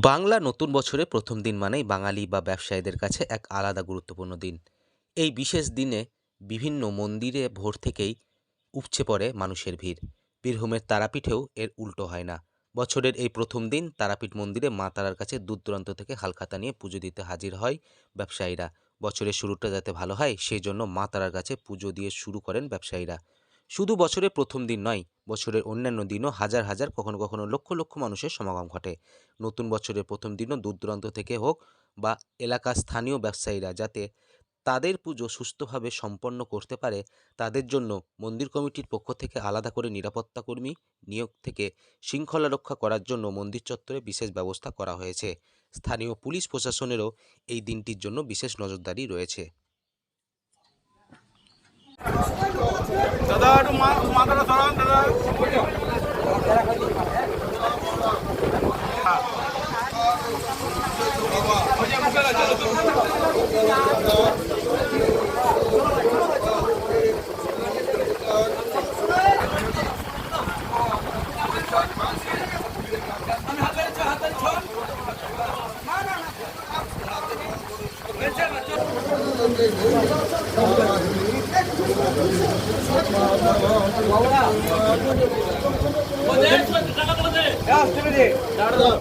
বাংলা নতুন বছরে প্রথম দিন মানেই বাঙালি বা ব্যবসায়ীদের কাছে এক আলাদা গুরুত্বপূর্ণ দিন। এই বিশেষ দিনে বিভিন্ন মন্দিরে ভোর থেকেই উপচে পড়ে মানুষের ভিড়। বীরভূমের তারাপীঠেও এর উল্টো হয় না। বছরের এই প্রথম দিন তারাপীঠ মন্দিরে মা তারার কাছে দূর দূরান্ত থেকে হালখাতা নিয়ে পুজো দিতে হাজির হয় ব্যবসায়ীরা। বছরের শুরুটা যাতে ভালো হয় সেই জন্য মা তারার কাছে পুজো দিয়ে শুরু করেন ব্যবসায়ীরা। শুধু বছরের প্রথম দিন নয়, বছরের অন্যান্য দিনও হাজার হাজার, কখনো কখনো লক্ষ লক্ষ মানুষের সমাগম ঘটে। নতুন বছরের প্রথম দিনও দূর দূরান্ত থেকে হোক বা এলাকার স্থানীয় ব্যবসায়ীরা যাতে তাদের পুজো সুস্থভাবে সম্পন্ন করতে পারে, তাদের জন্য মন্দির কমিটির পক্ষ থেকে আলাদা করে নিরাপত্তা কর্মী নিয়োগ থেকে শৃঙ্খলা রক্ষা করার জন্য মন্দির চত্বরে বিশেষ ব্যবস্থা করা হয়েছে। স্থানীয় পুলিশ প্রশাসনেরও এই দিনটির জন্য বিশেষ নজরদারি রয়েছে। একটু মাথাটা সরান দাদা Thank you. টাকা